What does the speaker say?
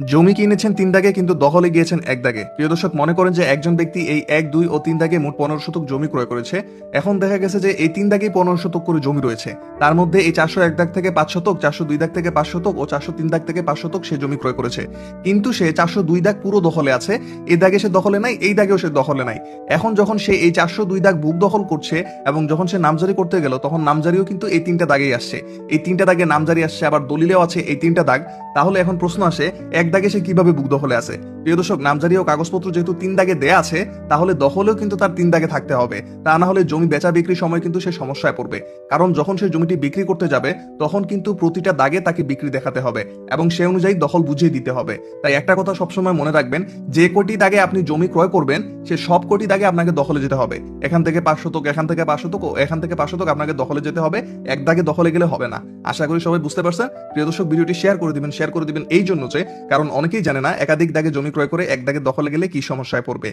জমি কিনেছেন তিন দাগে, কিন্তু দখলে গিয়েছেন এক দাগে। প্রিয় দর্শক, মনে করেন যে একজন ব্যক্তি এই এক, দুই ও তিন দাগে মোট পনেরো শতক জমি ক্রয় করেছে। এখন দেখা গেছে যে এই তিন দাগেই পনেরো শতক করে জমি রয়েছে। তার মধ্যে এই চারশো এক দাগ থেকে পাঁচ শতক, চারশো দুই দাগ থেকে পাঁচ শতক ও চারশো তিন দাগ থেকে পাঁচ শতক সে জমি ক্রয় করেছে। কিন্তু সে চারশো দুই দাগ পুরো দখলে আছে। এই দাগে সে দখলে নাই, এই দাগেও সে দখলে নাই। এখন যখন সে এই চারশো দুই দাগ বুক দখল করছে এবং যখন সে নামজারি করতে গেল, তখন নামজারিও কিন্তু এই তিনটা দাগেই আসছে। এই তিনটা দাগে নামজারি আসছে, আবার দলিলেও আছে এই তিনটা দাগ। তাহলে এখন প্রশ্ন আসে, এক দাগে সে কীভাবে বুক দখলে আছে? প্রিয় দর্শক, নামজারি ও কাগজপত্র যেহেতু তিন দাগে দেয়া আছে, তাহলে দখলেও কিন্তু তার তিন দাগে থাকতে হবে। তা না হলে জমি বেচা বিক্রির সময় কিন্তু সে সমস্যায় পড়বে। কারণ যখন সে জমিটি বিক্রি করতে যাবে, তখন কিন্তু প্রতিটা দাগে তাকে বিক্রি দেখাতে হবে এবং সে অনুযায়ী দখল বুঝিয়ে দিতে হবে। তাই একটা কথা সবসময় মনে রাখবেন, যে কোটি দাগে আপনি জমি ক্রয় করবেন সে সব কোটি দাগে আপনাকে দখলে যেতে হবে। এখান থেকে পাঁচ শতক এখান থেকে পাঁচ শতক ও এখান থেকে পাঁচ শতক আপনাকে দখলে যেতে হবে। এক দাগে দখলে গেলে হবে না। আশা করি সবাই বুঝতে পারছেন। প্রিয় দর্শক, ভিডিওটি শেয়ার করে দিবেন শেয়ার করে দিবেন এই জন্য যে, কারণ অনেকেই জানে না, একাধিক দাগে জমি ক্রয় করে এক দাগে দখলে গেলে কি সমস্যায় পড়বে।